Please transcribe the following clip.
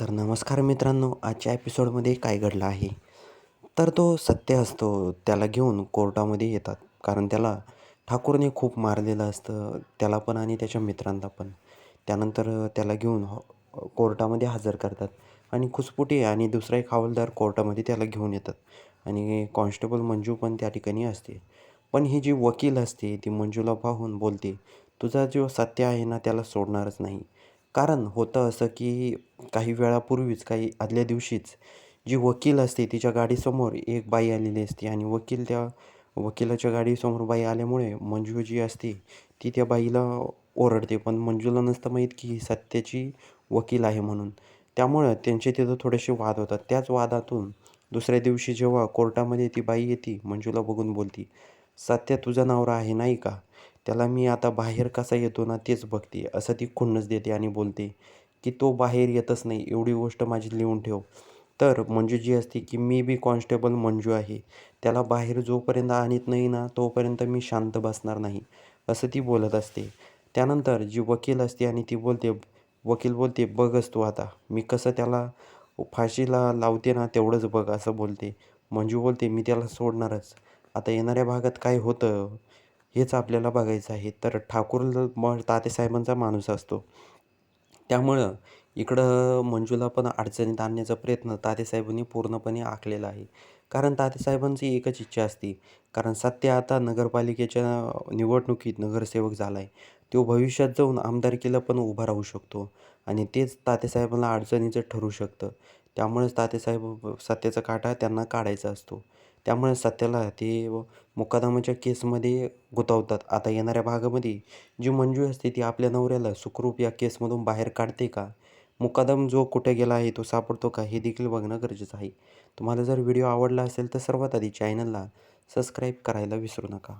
तर नमस्कार मित्रांनो आजच्या एपिसोडमध्ये काय घडलं आहे? तर तो सत्य असतो त्याला घेऊन कोर्टामध्ये येतात. कारण त्याला ठाकूरने खूप मारलेलं असतं त्याला पण आणि त्याच्या मित्रांना पण. त्यानंतर त्याला घेऊन हो, कोर्टामध्ये हजर करतात. आणि खुसपुटी आणि दुसरा एक हवालदार कोर्टामध्ये त्याला घेऊन येतात. आणि कॉन्स्टेबल मंजू पण त्या ठिकाणी असते. पण ही जी वकील असते ती मंजूला पाहून बोलते तुझा जो सत्य आहे ना त्याला सोडणारच नाही. कारण होतं असं की काही वेळापूर्वीच काही आदल्या दिवशीच जी वकील असते तिच्या गाडीसमोर एक बाई आलेली असते आणि वकील त्या वकिलाच्या गाडीसमोर बाई आल्यामुळे मंजू जी असते ती त्या बाईला ओरडते. पण मंजूला नसतं माहीत की ही सत्याची वकील आहे म्हणून. त्यामुळं त्यांचे तिथं थोडेसे वाद होतात. त्याच वादातून दुसऱ्या दिवशी जेव्हा कोर्टामध्ये ती बाई येते मंजूला बघून बोलती सत्य तुझा नवरा आहे नाही का? त्याला मी आता बाहेर कसा येतो ना तेच बघते असं ती खुन्नस देते आणि बोलते की तो बाहेर येतच नाही एवढी गोष्ट माझी लिहून ठेव. तर मंजू जी असते की मी बी कॉन्स्टेबल मंजू आहे. त्याला बाहेर जोपर्यंत आणत नाही ना तोपर्यंत मी शांत बसणार नाही असं ती बोलत असते. त्यानंतर जी वकील असते आणि ती बोलते वकील बोलते बघच तू आता. मी कसं त्याला फाशीला लावते ना तेवढंच बघ असं बोलते. मंजू बोलते मी त्याला सोडणारच. आता येणाऱ्या भागात काय होतं? हेच आपल्याला बघायचं आहे. तर ठाकूर मग तातेसाहेबांचा माणूस असतो. त्यामुळं इकडं मंजूला पण अडचणीत आणण्याचा प्रयत्न तातेसाहेबांनी पूर्णपणे आखलेला आहे. कारण तात्यासाहेबांची एकच इच्छा असते. कारण सत्य आता नगरपालिकेच्या निवडणुकीत नगरसेवक झाला आहे तो भविष्यात जाऊन आमदारकीला पण उभा राहू शकतो आणि तेच तात्यासाहेबांना अडचणीचं ठरू शकतं. त्यामुळेच तात्यासाहेब सत्याचा काटा त्यांना काढायचा असतो. त्यामुळे सत्याला ते मुकादामाच्या केसमध्ये गुंतवतात. आता येणाऱ्या भागामध्ये जी मंजू असते ती आपल्या नवऱ्याला सुखरूप या केसमधून बाहेर काढते का? मुकादम जो कुठे गेला आहे तो सापडतो का हे देखील बघणं गरजेचं आहे. तुम्हाला जर व्हिडिओ आवडला असेल तर सर्वात आधी चॅनलला सबस्क्राईब करायला विसरू नका.